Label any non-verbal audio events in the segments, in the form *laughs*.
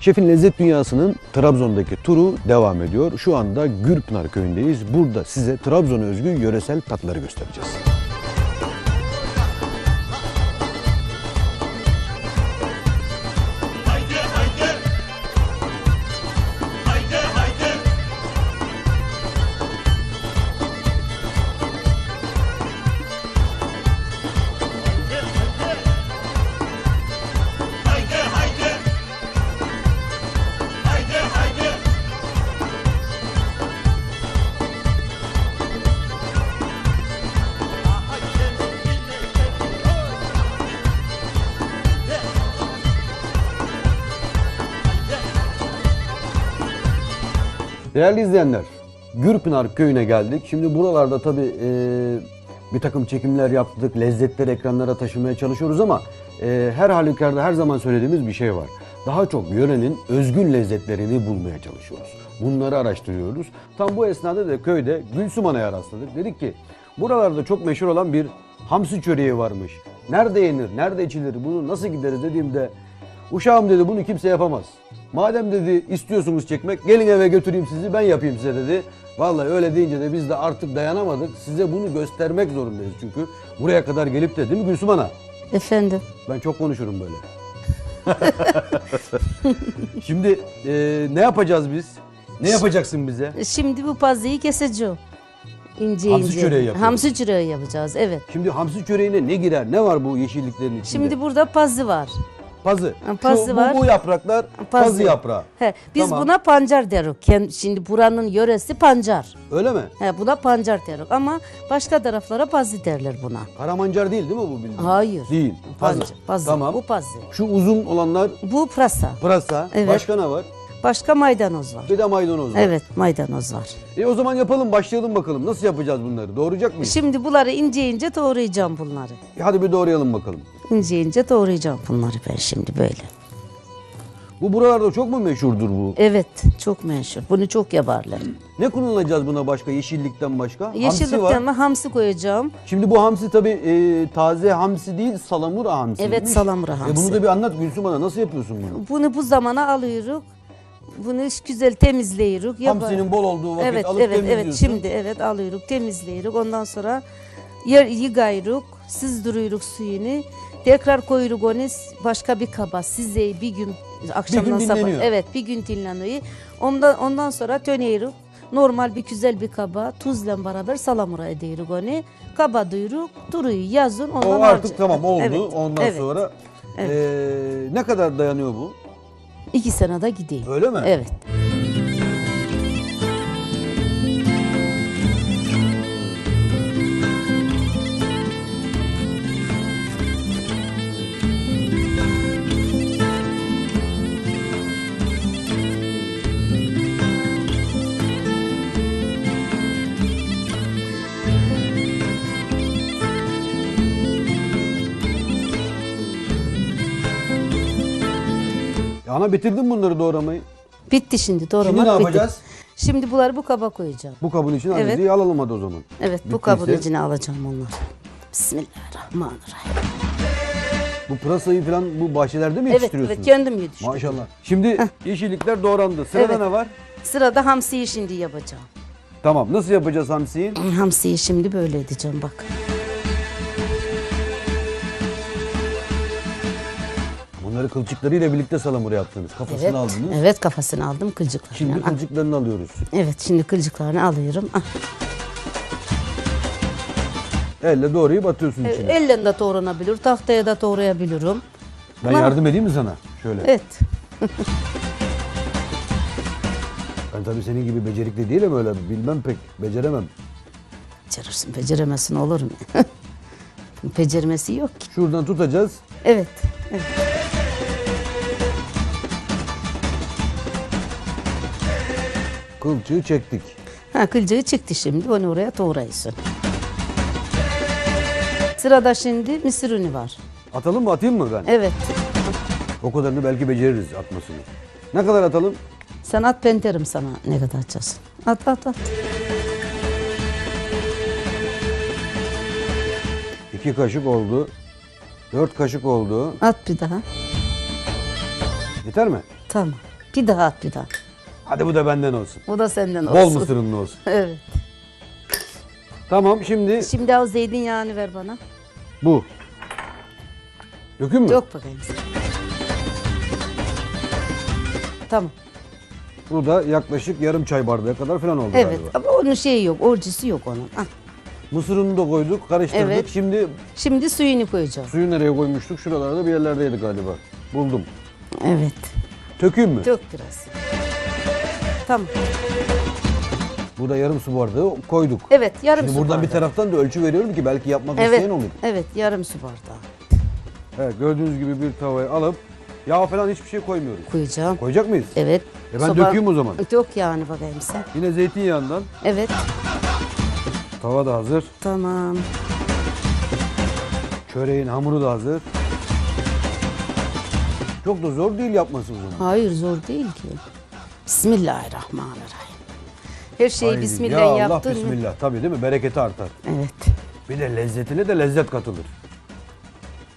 Şefin Lezzet Dünyası'nın Trabzon'daki turu devam ediyor. Şu anda Gürpınar köyündeyiz. Burada size Trabzon'a özgü yöresel tatları göstereceğiz. Değerli izleyenler, Gürpınar köyüne geldik. Şimdi buralarda tabii e, bir takım çekimler yaptık, lezzetleri ekranlara taşımaya çalışıyoruz ama e, her halükarda her zaman söylediğimiz bir şey var. Daha çok yörenin özgün lezzetlerini bulmaya çalışıyoruz. Bunları araştırıyoruz. Tam bu esnada da köyde Gülsüm Ana'ya rastladık. Dedik ki buralarda çok meşhur olan bir hamsi çöreği varmış. Nerede yenir, nerede içilir, bunu nasıl gideriz dediğimde Uşağım dedi bunu kimse yapamaz. Madem dedi istiyorsunuz çekmek gelin eve götüreyim sizi ben yapayım size dedi. Vallahi öyle deyince de biz de artık dayanamadık. Size bunu göstermek zorundayız çünkü. Buraya kadar gelip de değil mi Gülsüm Ana? Efendim. Ben çok konuşurum böyle. *laughs* Şimdi e, ne yapacağız biz? Ne yapacaksın bize? Şimdi bu pazıyı keseceğim. İnce Hamsi ince. çöreği yapıyoruz. Hamsi çöreği yapacağız evet. Şimdi hamsi çöreğine ne girer? Ne var bu yeşilliklerin içinde? Şimdi burada pazı var. Pazı. Pazı Şu, var. Bu, bu yapraklar pazı, yaprağı. He, biz Tamam. buna pancar deriz. Şimdi buranın yöresi pancar. Öyle mi? He, buna pancar deriz ama başka taraflara pazı derler buna. Karamancar değil değil mi bu bildiğin? Hayır. Değil. Pazı. Pancar, pazı. Tamam. Bu pazı. Şu uzun olanlar Bu pırasa. pırasa. Evet. Başka ne var? Başka maydanoz var. Bir de maydanoz var. Evet maydanoz var. E o zaman yapalım başlayalım bakalım. Nasıl yapacağız bunları? Doğrayacak mıyız? Şimdi bunları ince ince doğrayacağım bunları. E hadi bir doğrayalım bakalım. İnce ince doğrayacağım bunları ben şimdi böyle. Bu buralarda çok mu meşhurdur bu? Evet çok meşhur. Bunu çok yaparlar. Ne kullanacağız buna başka? Yeşillikten başka? hamsi Yeşillikten var. mi hamsi koyacağım. Şimdi bu hamsi tabii e, taze hamsi değil salamura hamsi. Evet, salamura hamsi. E bunu da bir anlat Gülsüm Ana nasıl yapıyorsun bunu? Bunu bu zamana alıyoruz. Bunu güzel temizleyiyoruz. Yapa- Hamsinin bol olduğu vakit evet, alıp evet, evet. Şimdi evet alıyoruz, temizleyiyoruz. Ondan sonra yer yıkayıyoruz, sızdırıyoruz suyunu. Tekrar koyuyoruz onu başka bir kaba. Size bir gün akşamdan sabah. dinleniyor. Evet, bir gün dinleniyor. Ondan ondan sonra tönüyoruz. Normal bir güzel bir kaba tuzla beraber salamura ediyoruz onu. Kaba duyuruk, duruyor yazın ondan O artık harca- tamam oldu. Evet, Ondan evet. sonra e, ne kadar dayanıyor bu? İki senede gidiyor. Öyle mi? Evet. Ana bitirdin bunları doğramayı. Bitti şimdi doğramak Şimdi ne bitti. yapacağız? Şimdi bunları bu kaba koyacağım. Bu kabın içine Evet. evet. alalım hadi o zaman. Evet bu Bittiyse- kabın içine alacağım onları. Bismillahirrahmanirrahim. Bu pırasayı falan bu bahçelerde mi Evet yetiştiriyorsunuz? evet kendim yetiştiriyorum. Maşallah. Şimdi yeşillikler doğrandı. Sırada Evet. ne var? Sırada hamsiyi şimdi yapacağım. Tamam. Nasıl yapacağız hamsiyi? *clears throat* Hamsiyi şimdi böyle edeceğim bak. Bunları kılçıklarıyla birlikte salamura yaptınız. Kafasını Evet. aldınız. Evet kafasını aldım kılcıklarını. Şimdi Ah, kılçıklarını alıyoruz. Evet şimdi kılcıklarını alıyorum. Ah, Elle doğrayıp atıyorsun e, içine. Elle de doğranabilir, tahtaya da doğrayabilirim. Ben yardım edeyim mi sana? Şöyle. Evet. *laughs* Ben tabii senin gibi becerikli değilim öyle. Bilmem pek. Beceremem. Becerirsin, beceremezsin olur mu? *laughs* Becermesi yok ki. Şuradan tutacağız. Evet. evet. Kılçığı çektik. Ha kılcığı çıktı şimdi onu oraya doğrayısın. Sırada şimdi mısır unu var. Atalım mı atayım mı ben? Evet. O kadarını belki beceririz atmasını. Ne kadar atalım? Sen at ben derim sana ne kadar atacaksın. At at at. İki kaşık oldu. Dört kaşık oldu. At bir daha. Yeter mi? Tamam. Bir daha at bir daha. Hadi bu da benden olsun. Bu da senden olsun. Bol mısırınlı olsun. *laughs* Evet. Tamam şimdi Şimdi o zeytinyağını ver bana. bu. Dökün mü? Yok bakayım. Tamam. Bu da yaklaşık yarım çay bardağı kadar falan oldu Evet galiba. ama onun şeyi yok. Orcusu yok onun. Ah. Mısırını da koyduk, karıştırdık. Evet. Şimdi Şimdi suyunu koyacağım. suyu nereye koymuştuk? Şuralarda bir yerlerdeydi galiba. Buldum. Evet. Tökeyim mi? Dök biraz. Tamam. Bu da yarım su bardağı koyduk. Evet yarım Şimdi su buradan bir bardağı. taraftan da ölçü veriyorum ki belki yapmak Evet. isteyen olur. Evet yarım su bardağı. Evet gördüğünüz gibi bir tavayı alıp yağ falan hiçbir şey koymuyoruz. Koyacağım. Koyacak mıyız? Evet. E ben dökeyim o zaman. Dök yağını bakayım sen. Yine zeytinyağından. Evet. Tava da hazır. Tamam. Çöreğin hamuru da hazır. Çok da zor değil yapması o zaman. Hayır zor değil ki. Bismillahirrahmanirrahim. Her şeyi Haydi, bismillah ya Allah yaptın mı? bismillah. Tabii değil mi? Bereketi artar. Evet. Bir de lezzetine de lezzet katılır.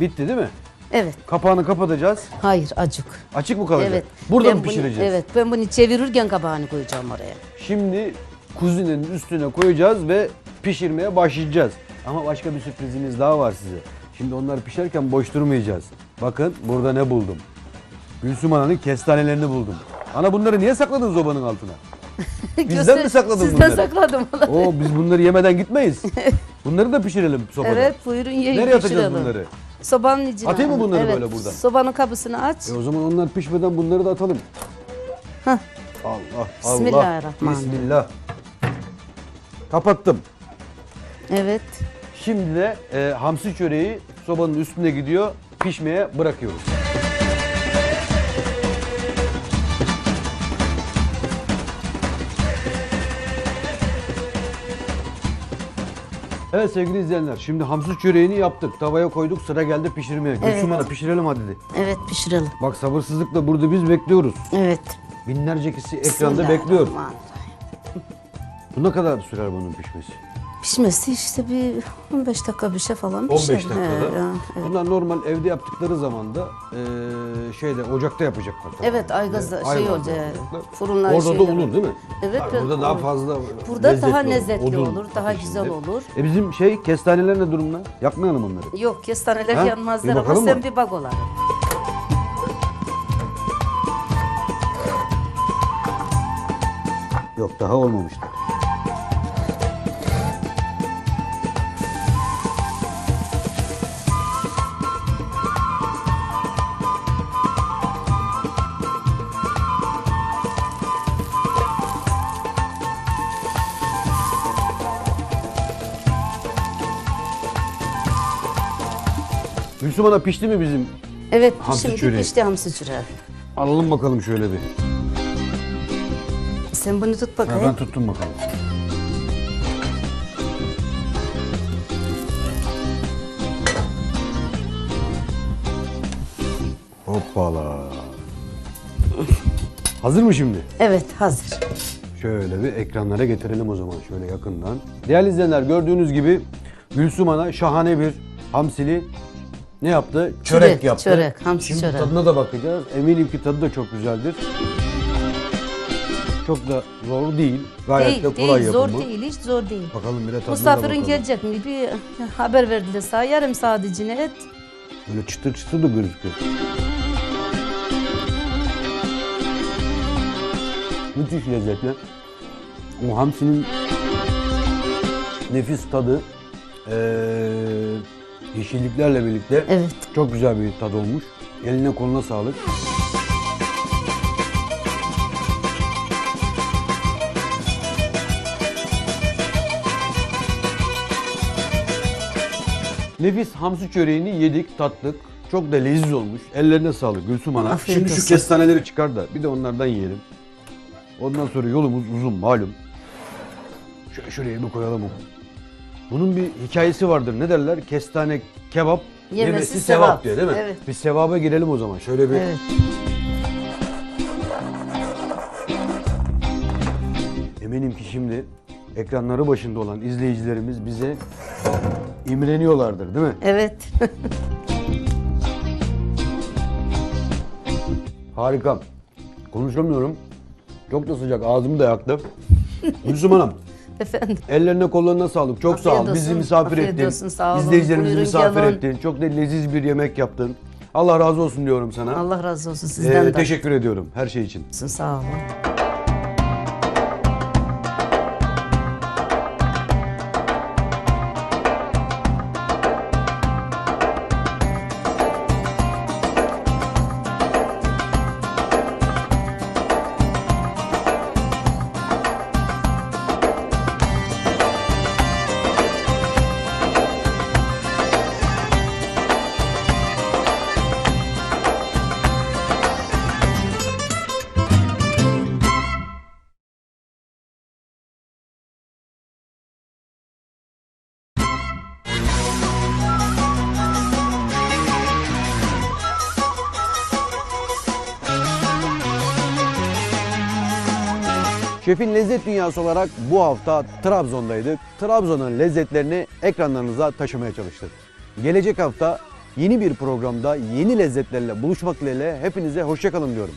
Bitti değil mi? Evet. Kapağını kapatacağız. Hayır acık. Açık mı kalacak? Evet. Burada Ben mı bunu- pişireceğiz? evet. Ben bunu çevirirken kabağını koyacağım oraya. Şimdi kuzinenin üstüne koyacağız ve pişirmeye başlayacağız. Ama başka bir sürprizimiz daha var size. Şimdi onlar pişerken boş durmayacağız. Bakın burada ne buldum. Gülsüm Ana'nın kestanelerini buldum. Ana bunları niye sakladın zobanın altına? *laughs* Bizden mi sakladın Sizden bunları? sakladım. Oo biz bunları yemeden gitmeyiz. *laughs* Bunları da pişirelim sobada. evet buyurun yiyin. Nereye atacağız bunları? Sobanın içine. Atayım mı bunları evet. böyle buradan? Sobanın kapısını aç. E o zaman onlar pişmeden bunları da atalım. Hah. Allah Allah. Bismillahirrahmanirrahim. Bismillah. Kapattım. Evet. Şimdi de e, hamsi çöreği sobanın üstüne gidiyor. Pişmeye bırakıyoruz. Evet sevgili izleyenler şimdi hamsi çöreğini yaptık. Tavaya koyduk sıra geldi pişirmeye. Evet. Gülsüm Hanım pişirelim hadi. de. Evet pişirelim. Bak sabırsızlıkla burada biz bekliyoruz. Evet. Binlerce kişi ekranda bekliyor. Bu ne kadar sürer bunun pişmesi? Pişmesi işte bir 15 dakika bir şey falan 15 pişer. dakikada. Ya, evet. Bunlar normal evde yaptıkları zaman da eee, şeyde ocakta yapacaklar. tabii. Evet, aygazda şey Aygazda olacak, fırınlar Orada da şeyler. olur değil mi? Evet, evet, Burada daha olur. fazla Burada lezzetli daha lezzetli odun olur, daha ateşinde. güzel olur. E bizim şey kestaneler ne durumda? Yakmayalım onları. Yok kestaneler Ha? yanmazlar ama sen mı? bir bak olar. Yok daha olmamıştır. Gülsüm Ana pişti mi bizim? Evet Hamsi şimdi çöreği. pişti hamsi çöreği. Alalım bakalım şöyle bir. Sen bunu tut Ha, bakayım. ben tuttum bakalım. Hoppala. Hazır mı şimdi? Evet hazır. Şöyle bir ekranlara getirelim o zaman şöyle yakından. Değerli izleyenler gördüğünüz gibi Gülsüm Ana şahane bir hamsili ne yaptı? Çörek, Çörek, yaptı. çörek, hamsi Şimdi çörek. tadına da bakacağız. Eminim ki tadı da çok güzeldir. Çok da zor değil. Gayet de Değil, kolay değil, zor yapımı. değil, hiç zor değil. Bakalım bir de tadına Misafirin bakalım. gelecek mi? Bir haber verdiler sana. Yarım saat içine et. Böyle çıtır çıtır da gözüküyor. Müthiş lezzetli. O hamsinin nefis tadı eee, yeşilliklerle birlikte Evet. çok güzel bir tad olmuş. Eline koluna sağlık. Nefis hamsi çöreğini yedik, tattık. Çok da leziz olmuş. Ellerine sağlık Gülsüm Ana. Afiyet Şimdi şu olsun. kestaneleri çıkar da bir de onlardan yiyelim. Ondan sonra yolumuz uzun malum. Şöyle şuraya bir koyalım. Bunun bir hikayesi vardır. Ne derler? Kestane kebap yemesi, Yemesi sevap, sevap. diyor değil mi? Evet. Biz sevaba girelim o zaman. Şöyle bir Evet. Eminim ki şimdi ekranları başında olan izleyicilerimiz bize imreniyorlardır değil mi? Evet. *laughs* Harika. Konuşamıyorum. Çok da sıcak. Ağzımı da yaktı. Gülsüm Hanım. *laughs* Efendim. Ellerine kollarına sağlık. Çok sağ ol. Afiyet Bizi olsun. misafir Afiyet ettin. olsun, sağ olun. İzleyicilerimizi Buyurun, misafir gelin. ettin. Çok da leziz bir yemek yaptın. Allah razı olsun diyorum sana. Allah razı olsun Ee, sizden de. teşekkür ediyorum her şey için. Sağ olun. Şefin Lezzet Dünyası olarak bu hafta Trabzon'daydık. Trabzon'un lezzetlerini ekranlarınıza taşımaya çalıştık. Gelecek hafta yeni bir programda yeni lezzetlerle buluşmak dileğiyle hepinize hoşçakalın diyorum.